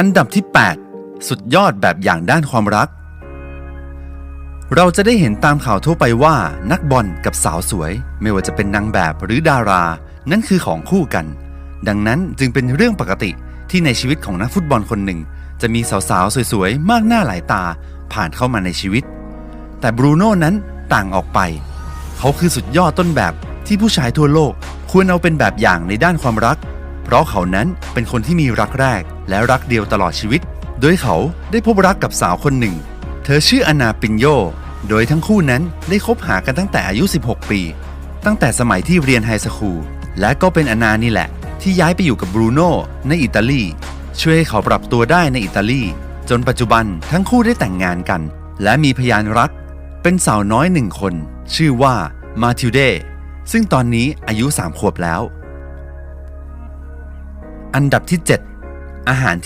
อันดับที่ 8 สุดยอดแบบอย่างด้านความรัก เราจะได้เห็นตามข่าวทั่วไปว่านักบอลกับสาวสวย ไม่ว่าจะเป็นนางแบบหรือดารา นั่นคือของคู่กัน ดังนั้นจึงเป็นเรื่องปกติที่ในชีวิตของนักฟุตบอลคนหนึ่ง จะมีสาวๆ สวยๆ มากหน้าหลายตาผ่านเข้ามาในชีวิต แต่บรูโน่นั้นต่างออกไป เขาคือสุดยอดต้นแบบที่ผู้ชายทั่วโลกควรเอาเป็นแบบอย่างในด้านความรัก เพราะเขานั้นเป็นคนที่มีรักแรกและรักเดียวตลอดชีวิต โดยเขาได้พบรักกับสาวคนหนึ่ง เธอชื่ออนาปินโย โดยทั้งคู่นั้นได้คบหากันตั้งแต่อายุ 16 ปี ตั้งแต่สมัยที่เรียนไฮสคูล และก็เป็นอนานี่แหละ ที่ย้ายไปอยู่กับบรูโน่ในอิตาลี ช่วยให้เขาปรับตัวได้ในอิตาลี จนปัจจุบันทั้งคู่ได้แต่งงานกัน และมีพยานรัก เป็นสาวน้อยหนึ่งคน ชื่อว่ามาทิวเดซึ่งตอนนี้อายุ 3 ขวบแล้ว อันดับที่ 7 อาหาร